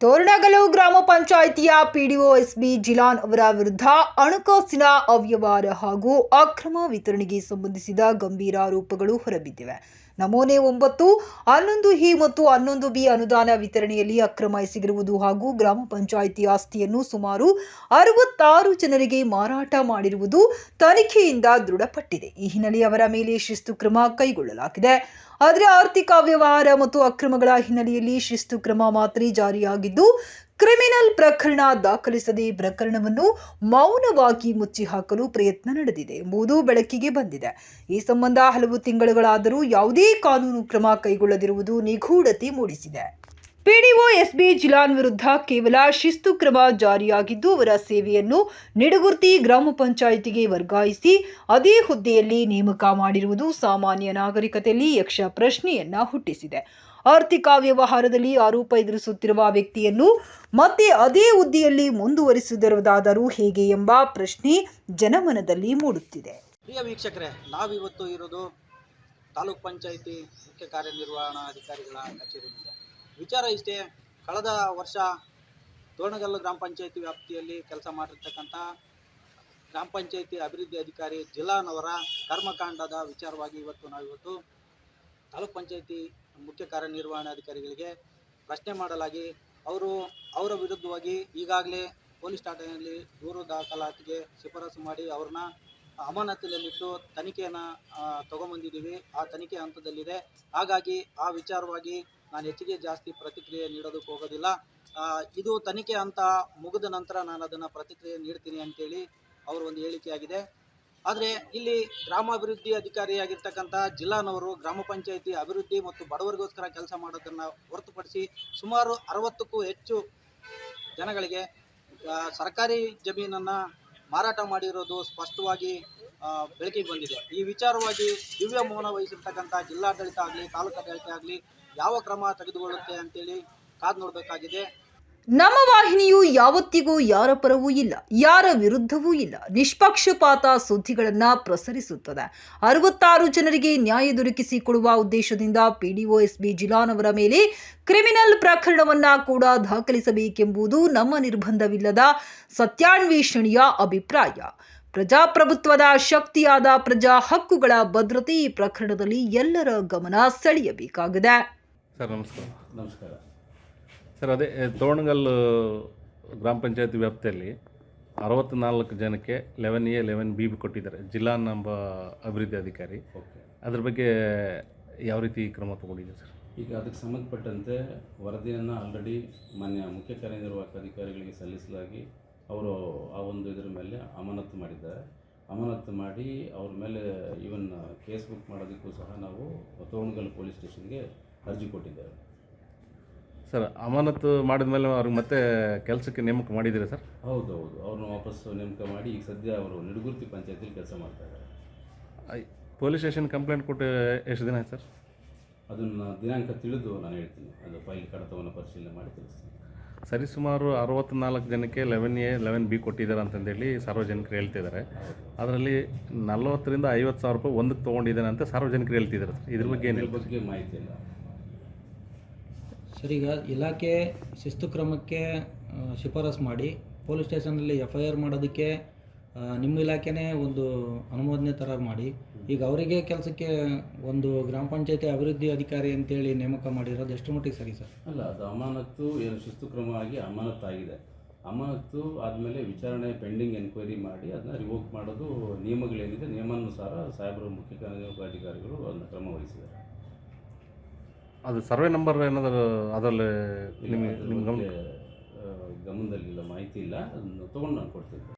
ತೋರಣಗಲು ಗ್ರಾಮ ಪಂಚಾಯಿತಿಯ PDO SB ಜಿಲಾನ್ ಅವರ ವಿರುದ್ಧ ಹಣಕಾಸಿನ ಅವ್ಯವಹಾರ ಹಾಗೂ ಅಕ್ರಮ ವಿತರಣೆಗೆ ಸಂಬಂಧಿಸಿದ ಗಂಭೀರ ಆರೋಪಗಳು ಹೊರಬಿದ್ದಿವೆ. ನಮೂನೆ ಒಂಬತ್ತು, ಹನ್ನೊಂದು ಇ ಮತ್ತು ಹನ್ನೊಂದು ಬಿ ಅನುದಾನ ವಿತರಣೆಯಲ್ಲಿ ಅಕ್ರಮ ಎಸಗಿರುವುದು ಹಾಗೂ ಗ್ರಾಮ ಪಂಚಾಯಿತಿ ಆಸ್ತಿಯನ್ನು ಸುಮಾರು ಅರವತ್ತಾರು ಜನರಿಗೆ ಮಾರಾಟ ಮಾಡಿರುವುದು ತನಿಖೆಯಿಂದ ದೃಢಪಟ್ಟಿದೆ. ಈ ಹಿನ್ನೆಲೆ ಅವರ ಮೇಲೆ ಶಿಸ್ತು ಕ್ರಮ ಕೈಗೊಳ್ಳಲಾಗಿದೆ. ಆದರೆ ಆರ್ಥಿಕ ವ್ಯವಹಾರ ಮತ್ತು ಅಕ್ರಮಗಳ ಹಿನ್ನೆಲೆಯಲ್ಲಿ ಶಿಸ್ತು ಕ್ರಮ ಮಾತ್ರ ಜಾರಿಯಾಗಿದ್ದು ಕ್ರಿಮಿನಲ್ ಪ್ರಕರಣ ದಾಖಲಿಸದೆ ಪ್ರಕರಣವನ್ನು ಮೌನವಾಗಿ ಮುಚ್ಚಿ ಹಾಕಲು ಪ್ರಯತ್ನ ನಡೆದಿದೆ ಎಂಬುದು ಬೆಳಕಿಗೆ ಬಂದಿದೆ. ಈ ಸಂಬಂಧ ಹಲವು ತಿಂಗಳುಗಳಾದರೂ ಯಾವುದೇ ಕಾನೂನು ಕ್ರಮ ಕೈಗೊಳ್ಳದಿರುವುದು ನಿಗೂಢತೆ ಮೂಡಿಸಿದೆ. ಪಿಡಿಒ ಎಸ್ಬಿ ಜಿಲಾನ್ ವಿರುದ್ಧ ಕೇವಲ ಶಿಸ್ತು ಕ್ರಮ ಜಾರಿಯಾಗಿದ್ದು, ಅವರ ಸೇವೆಯನ್ನು ನಿಡಗುರ್ತಿ ಗ್ರಾಮ ಪಂಚಾಯಿತಿಗೆ ವರ್ಗಾಯಿಸಿ, ಅದೇ ಹುದ್ದೆಯಲ್ಲಿ ನೇಮಕ ಮಾಡಿರುವುದು ಸಾಮಾನ್ಯ ನಾಗರಿಕತೆಯಲ್ಲಿ ಯಕ್ಷ ಪ್ರಶ್ನೆಯನ್ನ ಹುಟ್ಟಿಸಿದೆ. ಆರ್ಥಿಕ ವ್ಯವಹಾರದಲ್ಲಿ ಆರೋಪ ಎದುರಿಸುತ್ತಿರುವ ವ್ಯಕ್ತಿಯನ್ನು ಮತ್ತೆ ಅದೇ ಹುದ್ದೆಯಲ್ಲಿ ಮುಂದುವರಿಸುವುದಾದರೂ ಹೇಗೆ ಎಂಬ ಪ್ರಶ್ನೆ ಜನಮನದಲ್ಲಿ ಮೂಡುತ್ತಿದೆ. ಪ್ರಿಯ ವೀಕ್ಷಕರೇ, ನಾವಿವತ್ತು ಇರೋದು ಪಂಚಾಯಿತಿ ಮುಖ್ಯ ಕಾರ್ಯನಿರ್ವಹಣಾಧಿಕಾರಿಗಳ ಕಚೇರಿ ಮುಂದೆ. ವಿಚಾರ ಇಷ್ಟೇ. ಕಳೆದ ವರ್ಷ ತೋರಣಗಲ್ಲು ಗ್ರಾಮ ಪಂಚಾಯಿತಿ ವ್ಯಾಪ್ತಿಯಲ್ಲಿ ಕೆಲಸ ಮಾಡಿರ್ತಕ್ಕಂಥ ಗ್ರಾಮ ಪಂಚಾಯಿತಿ ಅಭಿವೃದ್ಧಿ ಅಧಿಕಾರಿ ಜಿಲ್ಲಾನವರ ಕರ್ಮಕಾಂಡದ ವಿಚಾರವಾಗಿ ಇವತ್ತು ನಾವಿವತ್ತು ತಾಲೂಕ್ ಪಂಚಾಯಿತಿ ಮುಖ್ಯ ಕಾರ್ಯನಿರ್ವಹಣಾಧಿಕಾರಿಗಳಿಗೆ ಪ್ರಶ್ನೆ ಮಾಡಲಾಗಿ, ಅವರು ಅವರ ವಿರುದ್ಧವಾಗಿ ಈಗಾಗಲೇ ಪೊಲೀಸ್ ಠಾಣೆಯಲ್ಲಿ ದೂರು ದಾಖಲಾತಿಗೆ ಶಿಫಾರಸು ಮಾಡಿ ಅವ್ರನ್ನ ಅಮಾನತಿನಲ್ಲಿಟ್ಟು ತನಿಖೆಯನ್ನು ತಗೊಂಬಂದಿದ್ದೀವಿ. ಆ ತನಿಖೆ ಹಂತದಲ್ಲಿದೆ. ಹಾಗಾಗಿ ಆ ವಿಚಾರವಾಗಿ ನಾನು ಹೆಚ್ಚಿಗೆ ಜಾಸ್ತಿ ಪ್ರತಿಕ್ರಿಯೆ ನೀಡೋದಕ್ಕೆ ಹೋಗೋದಿಲ್ಲ. ಇದು ತನಿಖೆ ಅಂತ ಮುಗಿದ ನಂತರ ನಾನು ಅದನ್ನು ಪ್ರತಿಕ್ರಿಯೆ ನೀಡ್ತೀನಿ ಅಂತೇಳಿ ಅವರು ಒಂದು ಹೇಳಿಕೆಯಾಗಿದೆ. ಆದರೆ ಇಲ್ಲಿ ಗ್ರಾಮಾಭಿವೃದ್ಧಿ ಅಧಿಕಾರಿಯಾಗಿರ್ತಕ್ಕಂಥ ಜಿಲ್ಲಾನವರು, ಗ್ರಾಮ ಪಂಚಾಯಿತಿ ಅಭಿವೃದ್ಧಿ ಮತ್ತು ಬಡವರಿಗೋಸ್ಕರ ಕೆಲಸ ಮಾಡೋದನ್ನು ಹೊರತುಪಡಿಸಿ ಸುಮಾರು ಅರವತ್ತಕ್ಕೂ ಹೆಚ್ಚು ಜನಗಳಿಗೆ ಸರ್ಕಾರಿ ಜಮೀನನ್ನು ಮಾರಾಟ ಮಾಡಿರೋದು ಸ್ಪಷ್ಟವಾಗಿ ಬೆಳಕಿಗೆ ಬಂದಿದೆ. ಈ ವಿಚಾರವಾಗಿ ದಿವ್ಯ ಮೌನ ವಹಿಸಿರ್ತಕ್ಕಂಥ ಜಿಲ್ಲಾಡಳಿತ ಆಗಲಿ, ತಾಲೂಕಾಡಳಿತ ಆಗಲಿ ಯಾವ ಕ್ರಮ ತೆಗೆದುಕೊಳ್ಳುತ್ತೆ ಅಂತೇಳಿ ಕಾದು ನೋಡಬೇಕಾಗಿದೆ. ನಮ್ಮ ವಾಹಿನಿಯು ಯಾವತ್ತಿಗೂ ಯಾರ ಪರವೂ ಇಲ್ಲ, ಯಾರ ವಿರುದ್ಧವೂ ಇಲ್ಲ. ನಿಷ್ಪಕ್ಷಪಾತ ಸುದ್ದಿಗಳನ್ನ ಪ್ರಸರಿಸುತ್ತದೆ. ಅರವತ್ತಾರು ಜನರಿಗೆ ನ್ಯಾಯ ದೊರಕಿಸಿಕೊಡುವ ಉದ್ದೇಶದಿಂದ ಪಿಡಿಒ ಎಸ್ಬಿ ಜಿಲಾನ್ ಅವರ ಮೇಲೆ ಕ್ರಿಮಿನಲ್ ಪ್ರಕರಣವನ್ನ ಕೂಡ ದಾಖಲಿಸಬೇಕೆಂಬುದು ನಮ್ಮ ನಿರ್ಬಂಧವಿಲ್ಲದ ಸತ್ಯಾನ್ವೇಷಣೆಯ ಅಭಿಪ್ರಾಯ. ಪ್ರಜಾಪ್ರಭುತ್ವದ ಶಕ್ತಿಯಾದ ಪ್ರಜಾ ಹಕ್ಕುಗಳ ಭದ್ರತೆ ಈ ಪ್ರಕರಣದಲ್ಲಿ ಎಲ್ಲರ ಗಮನ ಸೆಳೆಯಬೇಕಾಗಿದೆ. ಸರ್ ನಮಸ್ಕಾರ. ನಮಸ್ಕಾರ. ಸರ್ ಅದೇ ತೋಣಗಲ್ ತೋರಣಗಲ್ಲು ಗ್ರಾಮ ಪಂಚಾಯತ್ ವ್ಯಾಪ್ತಿಯಲ್ಲಿ ಅರವತ್ತ್ನಾಲ್ಕು ಜನಕ್ಕೆ eleven A eleven B B ಕೊಟ್ಟಿದ್ದಾರೆ. ಜಿಲ್ಲಾ ನಂಬ ಅಭಿವೃದ್ಧಿ ಅಧಿಕಾರಿ. ಓಕೆ. ಅದ್ರ ಬಗ್ಗೆ ಯಾವ ರೀತಿ ಕ್ರಮ ತಗೊಂಡಿದೆ ಸರ್? ಈಗ ಅದಕ್ಕೆ ಸಂಬಂಧಪಟ್ಟಂತೆ ವರದಿಯನ್ನು ಆಲ್ರೆಡಿ ಮಾನ್ಯ ಮುಖ್ಯ ಕಾರ್ಯನಿರ್ವಾಹಕ ಅಧಿಕಾರಿಗಳಿಗೆ ಸಲ್ಲಿಸಲಾಗಿ ಅವರು ಆ ಒಂದು ಇದರ ಮೇಲೆ ಅಮಾನತ್ತು ಮಾಡಿದ್ದಾರೆ. ಅಮಾನತ್ತು ಮಾಡಿ ಅವ್ರ ಮೇಲೆ ಈವನ್ ಕೇಸ್ ಬುಕ್ ಮಾಡೋದಕ್ಕೂ ಸಹ ನಾವು ತೋರಣಗಲ್ ಪೊಲೀಸ್ ಸ್ಟೇಷನ್ಗೆ ಅರ್ಜಿ ಕೊಟ್ಟಿದ್ದೇವೆ. ಸರ್ ಅಮಾನತ್ತು ಮಾಡಿದ ಮೇಲೆ ಅವ್ರಿಗೆ ಮತ್ತೆ ಕೆಲಸಕ್ಕೆ ನೇಮಕ ಮಾಡಿದ್ದೀರಾ ಸರ್? ಹೌದು ಹೌದು ಅವ್ರನ್ನ ವಾಪಸ್ಸು ನೇಮಕ ಮಾಡಿ ಈಗ ಸದ್ಯ ಅವರು ನಿಡುಗುರ್ತಿ ಪಂಚಾಯತಿಲಿ ಕೆಲಸ ಮಾಡ್ತಾ ಇದ್ದಾರೆ. ಪೊಲೀಸ್ ಸ್ಟೇಷನ್ ಕಂಪ್ಲೇಂಟ್ ಕೊಟ್ಟು ಎಷ್ಟು ದಿನ ಆಯ್ತು ಸರ್? ಅದನ್ನು ದಿನಾಂಕ ತಿಳಿದು ನಾನು ಹೇಳ್ತೀನಿ. ಅದು ಫೈಲ್ ಕಡತವನ್ನು ಪರಿಶೀಲನೆ ಮಾಡಿ ತಿಳಿಸ್ತೀನಿ. ಸರಿಸುಮಾರು ಅರವತ್ತ್ನಾಲ್ಕು ಜನಕ್ಕೆ ಲೆವೆನ್ ಎ ಲೆವೆನ್ ಬಿ ಕೊಟ್ಟಿದ್ದಾರೆ ಅಂತಂದೇಳಿ ಸಾರ್ವಜನಿಕರು ಹೇಳ್ತಿದ್ದಾರೆ. ಅದರಲ್ಲಿ ನಲವತ್ತರಿಂದ ಐವತ್ತು ಸಾವಿರ ರೂಪಾಯಿ ಒಂದಕ್ಕೆ ತೊಗೊಂಡಿದ್ದಾನೆ ಅಂತ ಸಾರ್ವಜನಿಕರು ಹೇಳ್ತಿದ್ದಾರೆ ಸರ್. ಇದ್ರ ಬಗ್ಗೆ ಏನು ಬಗ್ಗೆ ಮಾಹಿತಿ ಇಲ್ಲ. ಸರ್ ಈಗ ಇಲಾಖೆ ಶಿಸ್ತು ಕ್ರಮಕ್ಕೆ ಶಿಫಾರಸು ಮಾಡಿ ಪೊಲೀಸ್ ಸ್ಟೇಷನಲ್ಲಿ ಎಫ್ ಐ ಆರ್ ಮಾಡೋದಕ್ಕೆ ನಿಮ್ಮ ಇಲಾಖೆನೇ ಒಂದು ಅನುಮೋದನೆ ಥರ ಮಾಡಿ ಈಗ ಅವರಿಗೆ ಕೆಲಸಕ್ಕೆ ಒಂದು ಗ್ರಾಮ ಪಂಚಾಯತಿ ಅಭಿವೃದ್ಧಿ ಅಧಿಕಾರಿ ಅಂತೇಳಿ ನೇಮಕ ಮಾಡಿರೋದು ಎಷ್ಟು ಮಟ್ಟಿಗೆ ಸರಿ ಸರ್? ಅಲ್ಲ ಅದು ಅಮಾನತ್ತು ಏನು ಶಿಸ್ತು ಕ್ರಮವಾಗಿ ಅಮಾನತ್ತಾಗಿದೆ. ಅಮಾನತ್ತು ಆದಮೇಲೆ ವಿಚಾರಣೆ ಪೆಂಡಿಂಗ್ ಎನ್ಕ್ವೈರಿ ಮಾಡಿ ಅದನ್ನ ರಿವೋಕ್ ಮಾಡೋದು ನಿಯಮಗಳೇನಿದೆ ನಿಯಮಾನುಸಾರ ಸಾಹೇಬರು ಮುಖ್ಯ ಕಾರ್ಯನಿರ್ವಾಹಕಾಧಿಕಾರಿಗಳು ಅದನ್ನು ಕ್ರಮ ವಹಿಸಿದ್ದಾರೆ. ಅದು ಸರ್ವೆ ನಂಬರ್ ಏನಾದರೂ ಅದರಲ್ಲಿ ನಿಮಗೆ ಗಮನದಲ್ಲಿಲ್ಲ ಮಾಹಿತಿ ಇಲ್ಲ ಅದನ್ನು ತೊಗೊಂಡು ನಾನು ಕೊಡ್ತೀನಿ.